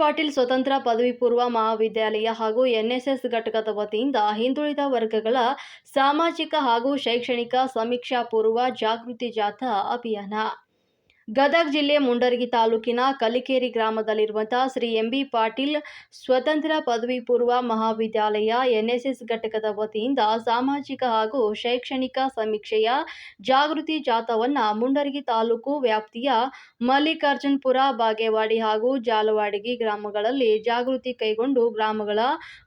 ಪಾಟೀಲ್ ಸ್ವತಂತ್ರ ಪದವಿ ಪೂರ್ವ ಮಹಾವಿದ್ಯಾಲಯ ಹಾಗೂ ಎನ್ಎಸ್ಎಸ್ ಘಟಕದ ವತಿಯಿಂದ ಹಿಂದುಳಿದ ವರ್ಗಗಳ ಸಾಮಾಜಿಕ ಹಾಗೂ ಶೈಕ್ಷಣಿಕ ಸಮೀಕ್ಷಾ ಪೂರ್ವ ಜಾಗೃತಿ ಜಾಥಾ ಅಭಿಯಾನ. ಗದಗ ಜಿಲ್ಲೆ ಮುಂಡರಗಿ ತಾಲೂಕಿನ ಕಲಿಕೇರಿ ಗ್ರಾಮದಲ್ಲಿರುವಂತಹ ಶ್ರೀ ಎಂಬಿ ಪಾಟೀಲ್ ಸ್ವತಂತ್ರ ಪದವಿ ಪೂರ್ವ ಮಹಾವಿದ್ಯಾಲಯ ಎನ್ಎಸ್ಎಸ್ ಘಟಕದ ವತಿಯಿಂದ ಸಾಮಾಜಿಕ ಹಾಗೂ ಶೈಕ್ಷಣಿಕ ಸಮೀಕ್ಷೆಯ ಜಾಗೃತಿ ಜಾಥಾವನ್ನ ಮುಂಡರಗಿ ತಾಲೂಕು ವ್ಯಾಪ್ತಿಯ ಮಲ್ಲಿಕಾರ್ಜುನಪುರ, ಬಾಗೇವಾಡಿ ಹಾಗೂ ಜಾಲವಾಡಗಿ ಗ್ರಾಮಗಳಲ್ಲಿ ಜಾಗೃತಿ ಕೈಗೊಂಡು ಗ್ರಾಮಗಳ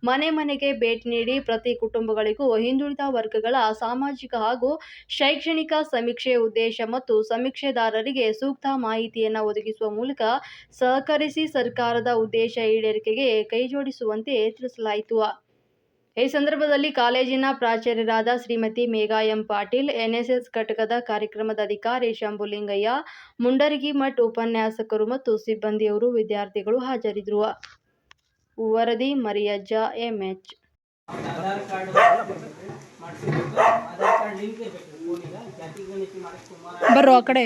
ಮನೆ ಮನೆಗೆ ಭೇಟಿ ನೀಡಿ ಪ್ರತಿ ಕುಟುಂಬಗಳಿಗೂ ಹಿಂದುಳಿದ ವರ್ಗಗಳ ಸಾಮಾಜಿಕ ಹಾಗೂ ಶೈಕ್ಷಣಿಕ ಸಮೀಕ್ಷೆ ಉದ್ದೇಶ ಮತ್ತು ಸಮೀಕ್ಷೆದಾರರಿಗೆ ಸೂಕ್ತ ಮಾಹಿತಿಯನ್ನು ಒದಗಿಸುವ ಮೂಲಕ ಸಹಕರಿಸಿ ಸರ್ಕಾರದ ಉದ್ದೇಶ ಈಡೇರಿಕೆಗೆ ಕೈಜೋಡಿಸುವಂತೆ ತಿಳಿಸಲಾಯಿತು. ಈ ಸಂದರ್ಭದಲ್ಲಿ ಕಾಲೇಜಿನ ಪ್ರಾಚಾರ್ಯರಾದ ಶ್ರೀಮತಿ ಮೇಘಾ ಎಂ ಪಾಟೀಲ್ ಎನ್ಎಸ್ಎಸ್ ಘಟಕದ ಕಾರ್ಯಕ್ರಮದ ಅಧಿಕಾರಿ ಶಂಭುಲಿಂಗಯ್ಯ ಮುಂಡರಗಿ ಮಠ್ ಉಪನ್ಯಾಸಕರು ಮತ್ತು ಸಿಬ್ಬಂದಿಯವರು ವಿದ್ಯಾರ್ಥಿಗಳು ಹಾಜರಿದ್ದರು. ವರದಿ ಮರಿಯಜ್ಜ ಎಂಎಚ್. ಬರ್ರೋ ಆ ಕಡೆ.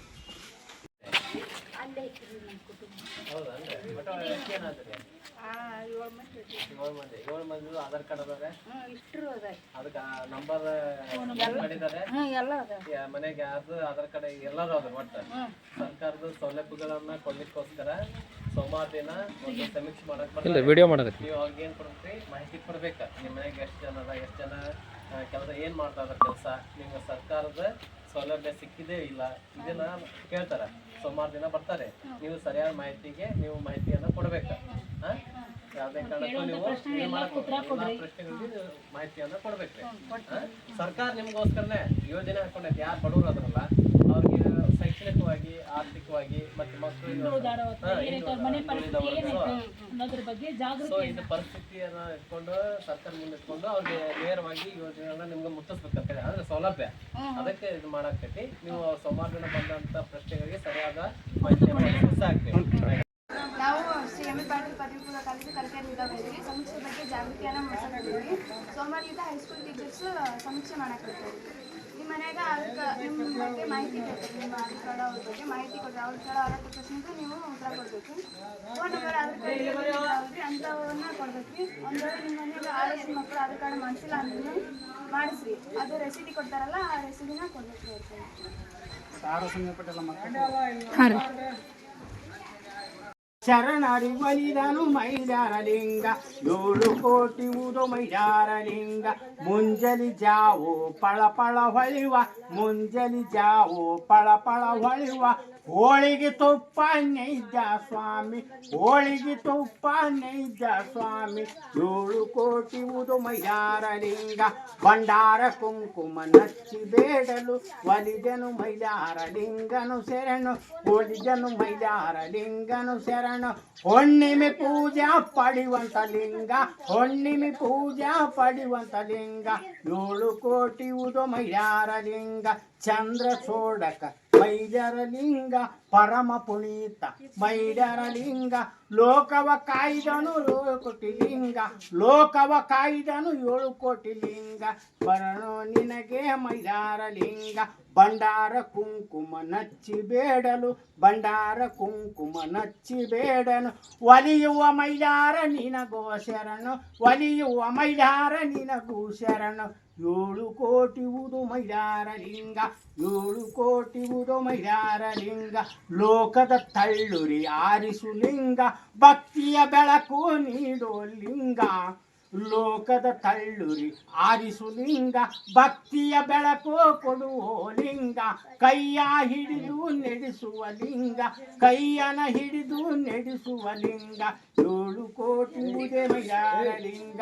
ಕೇಳ್ತಾರೆ ಇವತ್ತು ನಮ್ಮ ಕುಟುಂಬ ಲಿಂಕ್ ಬೇಕು ಫಸ್ಟ್ ಏಳು ಮಂದಿ ಆಧಾರ್ ಕಾರ್ಡ್ ಅದಾರೆ ಅದಕ್ಕೆ ನಂಬರ್ ಮಾಡಿದ್ದಾರೆ? ಯಾ- ಮನೆಗೆ ಯಾರ್ದು ಆಧಾರ್ ಕಾರ್ಡ್ ಎಲ್ಲರೂ ಅದ ಒಟ್ಟು? ಸರ್ಕಾರದ ಸೌಲಭ್ಯಗಳನ್ನ ಕೊಡ್ಲಿಕ್ಕೋಸ್ಕರ ಸೋಮವಾರ ದಿನ ಒಂದು ಸಮೀಕ್ಷೆ ಮಾಡಕ್ ಬರ್ತಾರೆ. ವಿಡಿಯೋ ಮಾಡಕತ್ತಿ ನೀವು ಅವ್ರಿಗೆ ಏನ್ ಕೊಡ್ತೀರಿ? ಮಾಹಿತಿ ಕೊಡ್ಬೇಕು. ನಿಮ್ಮ ಮನೆಗೆ ಎಷ್ಟು ಜನ ಅದ ಎಷ್ಟು ಜನ ಕೆಲಸ ಏನ್ ಮಾಡ್ತಾ ಇದಾರೆ ಕೆಲಸ? ಸೌಲಭ್ಯ ಸಿಕ್ಕಿದೆ ಇಲ್ಲ ಇದನ್ನ ಕೇಳ್ತಾರ. ಸೋಮವಾರ ದಿನ ಬರ್ತಾರೆ. ನೀವು ಸರಿಯಾದ ಮಾಹಿತಿಗೆ ನೀವು ಮಾಹಿತಿಯನ್ನ ಕೊಡ್ಬೇಕ? ಯಾವ್ದೇ ಕಾರಣಕ್ಕೂ ನೀವು. ಪ್ರಶ್ನೆಗಳಿಗೆ ಮಾಹಿತಿಯನ್ನ ಕೊಡ್ಬೇಕ್ರಿ ಸರ್ಕಾರ ನಿಮ್ಗೋಸ್ಕರನೇ ಯೋಜನೆ ಹಾಕೊಂಡೈತೆ ಯಾರು ಬಡವರು ಅದ್ರಲ್ಲ ಶೈಕ್ಷಣಿಕವಾಗಿ ಆರ್ಥಿಕವಾಗಿ ಮತ್ತೆ ಮಕ್ಕಳಿಗೆ ಬಗ್ಗೆ ಸೊ ಇದು ಪರಿಸ್ಥಿತಿಯನ್ನ ಇಟ್ಕೊಂಡು ಸರ್ಕಾರ ಮುಂದೆ ಇಟ್ಕೊಂಡು ಅವ್ರಿಗೆ ನೇರವಾಗಿ ಯೋಜನೆಗಳನ್ನ ನಿಮ್ಗೆ ಮುಟ್ಟಿಸ್ಬೇಕಂತ ಹೇಳಿ. ಅಂದ್ರೆ ಸೌಲಭ್ಯ. ಅದಕ್ಕೆ ಇದು ಮಾಡಾಕತಿ ನೀವು ಸೋಮವಾರ ದಿನ ಬಂದಂತ ಪ್ರಶ್ನೆಗಳಿಗೆ ಸರಿಯಾದ ಮಾಹಿತಿ ಸಾಕ್ಬೇಕು ನಾವು ಶ್ರೀ ಎಂ ಎ ಪಾಟೀಲ್ ಪದವಿ ಪೂರ್ವ ಕಾಲೇಜು ಬಂದಿವಿ ಸಮೀಕ್ಷೆ ಬಗ್ಗೆ ಜಾಗೃತಿಯನ್ನು ಮೂಡಿಸಕತ್ತೀವಿ ಸೋಮವಾರದಿಂದ ಹೈಸ್ಕೂಲ್ ಟೀಚರ್ಸ್ ಸಮೀಕ್ಷೆ ಮಾಡಕ್ಕೆ ಮನ್ಯಾಗ ಅದಕ್ಕೆ ನಿಮ್ಮ ಬಗ್ಗೆ ಮಾಹಿತಿ ಬೇಕು ನಿಮ್ಮ ಆಧಾರ್ ಕಾರ್ಡ್ ಅವ್ರ ಬಗ್ಗೆ ಮಾಹಿತಿ ಕೊಡ್ರಿ. ಅವ್ರ ಕಡ ಅರವತ್ತು ಪ್ರಶ್ನೆಗೆ ನೀವು ಉತ್ತರ ಕೊಡಬೇಕು. ಫೋನ್ ನಂಬರ್ ಅದಕ್ಕೆ ಯಾವ್ರಿ ಅಂಥವನ್ನ ಕೊಡ್ಬೇಕು. ಒಂದು ವೇಳೆ ನಿಮ್ಮ ಮನೆಯಾಗ ಆರು ವರ್ಷದ ಮಕ್ಕಳು ಆಧಾರ್ ಕಾರ್ಡ್ ಮಾಡಿಸಿಲ್ಲ ಅಂದ್ರೆ ಮಾಡಿಸ್ರಿ. ಅದು ರೆಸಿಡಿ ಕೊಡ್ತಾರಲ್ಲ ಆ ರೆಸಿಡಿನ ಕೊಡ್ಬೇಕು ಇರ್ತದೆ ಹಾಂ ರೀ. ಶರಣರಿ ಬಲಿದನು ಮೈದಾರ ಲಿಂಗ, ಏಳು ಕೋಟಿ ಉದು ಮೈದಾರ ಲಿಂಗ. ಮುಂಜಲಿ ಜಾವು ಪಳ ಪಳ ಹೊಳಿವ, ಮುಂಜಲಿ ಜಾವು ಪಳ ಪಳ ಹೊಳಿವ. ಹೋಳಿಗೆ ತುಪ್ಪ ನೈಜ ಸ್ವಾಮಿ, ಹೋಳಿಗೆ ತುಪ್ಪ ನೈಜ ಸ್ವಾಮಿ. ಏಳು ಕೋಟಿ ಉದು ಮೈದಾರ ಲಿಂಗ, ಭಂಡಾರ ಕುಂಕುಮ ನಚ್ಚಿ ಬೇಡಲು ಒಲಿದನು ಮೈಲಾರಲಿಂಗನು ಶರಣು, ಒಲಿದನು ಮೈಲಾರ ಲಿಂಗನು ಶರಣು ಹುಣ್ಣಿಮೆ ಪೂಜಾ ಪಡಿವಂತ ಲಿಂಗ, ಹುಣ್ಣಿಮೆ ಪೂಜಾ ಪಡಿವಂತ ಲಿಂಗ, ಏಳು ಕೋಟಿ ಉದು ಮೈಲಾರ ಲಿಂಗ, ಚಂದ್ರ ಸೋಡಕ. ಮೈದರ ಲಿಂಗ ಪರಮ ಪುನೀತ. ಮೈಡರಲಿಂಗ ಲೋಕವ ಕಾಯ್ದನು ಕೋಟಿ ಲಿಂಗ. ಲೋಕವ ಕಾಯ್ದನು ಏಳು ಕೋಟಿ ಲಿಂಗ. ಬರಣೋ ನಿನಗೆ ಮೈಡಾರಲಿಂಗ ಬಂಡಾರ ಕುಂಕುಮ ನಚ್ಚಿ ಬೇಡಲು ಬಂಡಾರ ಕುಂಕುಮ ನಚ್ಚಿ ಬೇಡನು. ಒಲಿಯುವ ಮೈಲಾರ ನಿನಗೋ ಶರಣು, ಒಲಿಯುವ ಮೈಲಾರ ನಿನಗೂ ಶರಣು. ಏಳು ಕೋಟಿ ಉದು ಮೈದಾರ ಲಿಂಗ, ಏಳು ಕೋಟಿ ಉದು ಮೈದಾರ ಲಿಂಗ. ಲೋಕದ ತಳ್ಳುರಿ ಆರಿಸು ಲಿಂಗ, ಭಕ್ತಿಯ ಬೆಳಕು ನೀಡೋ ಲಿಂಗ. ಲೋಕದ ತಳ್ಳುರಿ ಆರಿಸು ಲಿಂಗ ಭಕ್ತಿಯ ಬೆಳಕು ಕೊಡುವ ಲಿಂಗ ಕೈಯ ಹಿಡಿದು ನಡೆಸುವ ಲಿಂಗ ಕೈಯನ ಹಿಡಿದು ನಡೆಸುವ ಲಿಂಗ ಏಳು ಕೋಟಿ ಉದೆ ಮೈದಾರ ಲಿಂಗ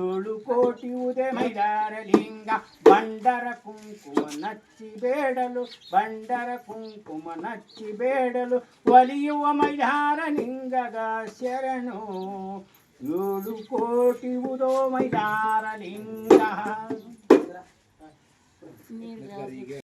ಏಳು ಕೋಟಿ ಉದೆ ಮೈದಾರ ಲಿಂಗ ಬಂಡರ ಕುಂಕುಮ ನಚ್ಚಿ ಬೇಡಲು ಬಂಡರ ಕುಂಕುಮ ನಚ್ಚಿ ಬೇಡಲು, ಒಲಿಯುವ ಮೈದಾರ ಲಿಂಗದ ಶರಣು. ಏಳು ಕೋಟಿ ಉದೋ ಮೈದಾರಲಿಂಗ